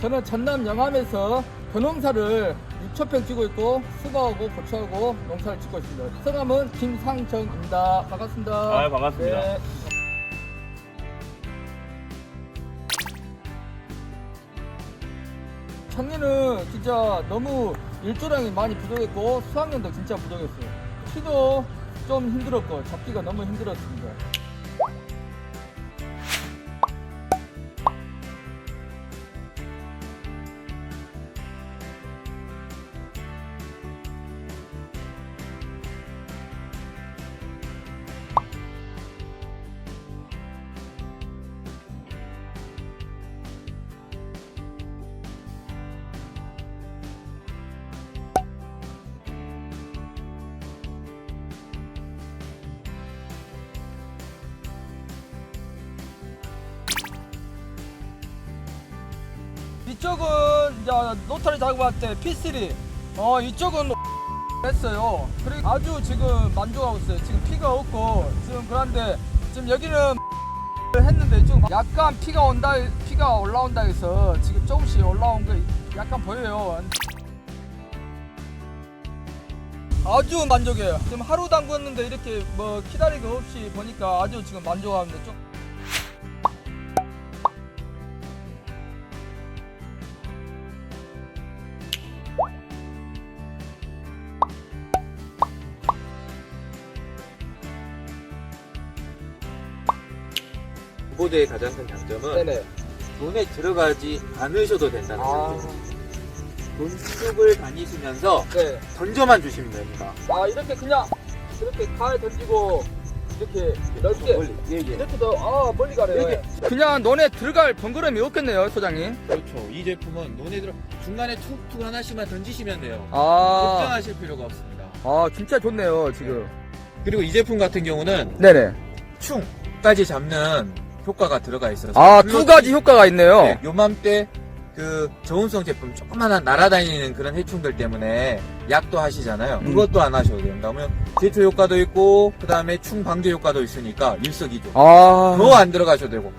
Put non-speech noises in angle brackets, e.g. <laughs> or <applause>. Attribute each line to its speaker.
Speaker 1: 저는 전남 영암에서 벼농사를 6천평 지고 있고 수박하고 고추하고 농사를 짓고 있습니다. 성함은 김상정입니다. 반갑습니다.
Speaker 2: 아, 반갑습니다.
Speaker 1: 네. 작년은 진짜 너무 일조량이 많이 부족했고 수확량도 진짜 부족했어요. 키도 좀 힘들었고 잡기가 너무 힘들었습니다. 이쪽은 이제 노타리 작업할 때 P3. 어 이쪽은 했어요. 그리고 아주 지금 만족하고 있어요. 지금 피가 없고 지금 그런데 지금 여기는 <laughs> 했는데 좀 약간 피가 온다 피가 올라온다 해서 지금 조금씩 올라온 게 약간 보여요. 아주 만족해요. 지금 하루 담궜는데 이렇게 뭐 기다리기 없이 보니까 아주 지금 만족합니다 좀
Speaker 3: 보드의 가장 큰 장점은
Speaker 1: 네네
Speaker 3: 논에 들어가지 않으셔도 된다는
Speaker 1: 아,
Speaker 3: 거죠. 논쪽을 다니시면서
Speaker 1: 네.
Speaker 3: 던져만 주시면 됩니다.
Speaker 1: 아 이렇게 그냥 이렇게 갈 던지고 이렇게 넓게
Speaker 3: 멀리. 예, 예.
Speaker 1: 이렇게 더아 멀리 가래요
Speaker 3: 이렇게.
Speaker 1: 그냥 논에 들어갈 번거로움이 없겠네요 소장님
Speaker 3: 그렇죠. 이 제품은 논에 들어 중간에 툭툭 하나씩만 던지시면 돼요.
Speaker 1: 아,
Speaker 3: 걱정하실 필요가 없습니다.
Speaker 1: 아 진짜 좋네요 지금
Speaker 3: 그리고 이 제품 같은 경우는
Speaker 1: 네네
Speaker 3: 충까지 잡는 효과가 들어가 있어서
Speaker 1: 아두
Speaker 3: 플러스-
Speaker 1: 가지 효과가 있네요
Speaker 3: 네, 요맘때 그 저온성 제품 조그만한 날아다니는 그런 해충들 때문에 약도 하시잖아요.
Speaker 1: 음.
Speaker 3: 그것도 안 하셔도 됩니다. 그러면 제초 효과도 있고 그 다음에 충 방제 효과도 있으니까 일석이조.
Speaker 1: 아
Speaker 3: 더 안 들어가셔도 되고